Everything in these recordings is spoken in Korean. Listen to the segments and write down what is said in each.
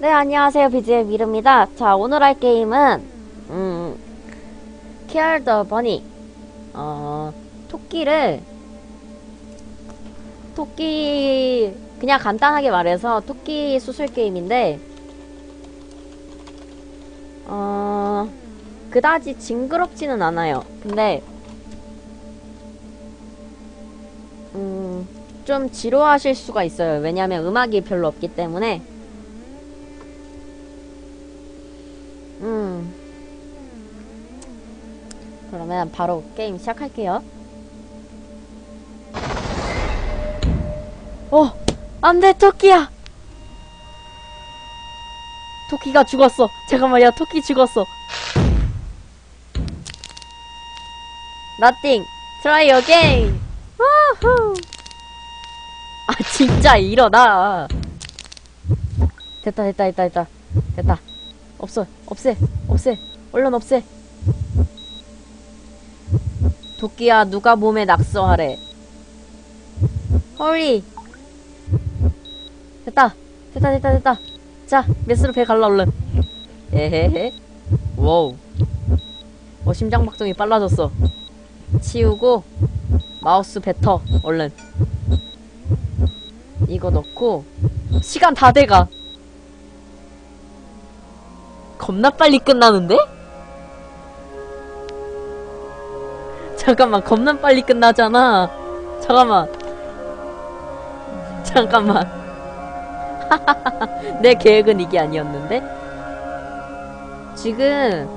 네, 안녕하세요. BG의 미르입니다. 자, 오늘 할 게임은, 음, Kill the Bunny. 어, 토끼를, 토끼, 그냥 간단하게 말해서 토끼 수술 게임인데, 어, 그다지 징그럽지는 않아요. 근데, 음, 좀 지루하실 수가 있어요. 왜냐면 음악이 별로 없기 때문에. 음. 그러면 바로 게임 시작할게요. 어! 안 돼, 토끼야! 토끼가 죽었어. 잠깐만, 야, 토끼 죽었어. Nothing. Try again. 와후. 아, 진짜 일어나. 됐다, 됐다, 됐다, 됐다. 됐다. 없어. 없애. 없애. 얼른 없애. 도끼야, 누가 몸에 낙서하래. 헐리. 됐다. 됐다, 됐다, 됐다. 자, 메스로 배 갈라, 얼른. 에헤헤. 와우. 어, 심장박동이 빨라졌어. 치우고, 마우스 뱉어, 얼른. 이거 넣고, 시간 다 돼가. 겁나 빨리 끝나는데? 잠깐만, 겁나 빨리 끝나잖아. 잠깐만. 잠깐만. 내 계획은 이게 아니었는데? 지금,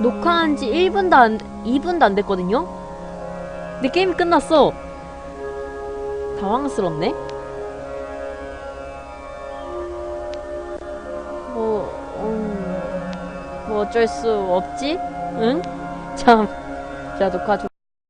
녹화한 지 1분도 안, 2분도 안 됐거든요? 근데 게임이 끝났어. 당황스럽네? 어쩔 수 없지? 응? 참. 자, 녹화 좀.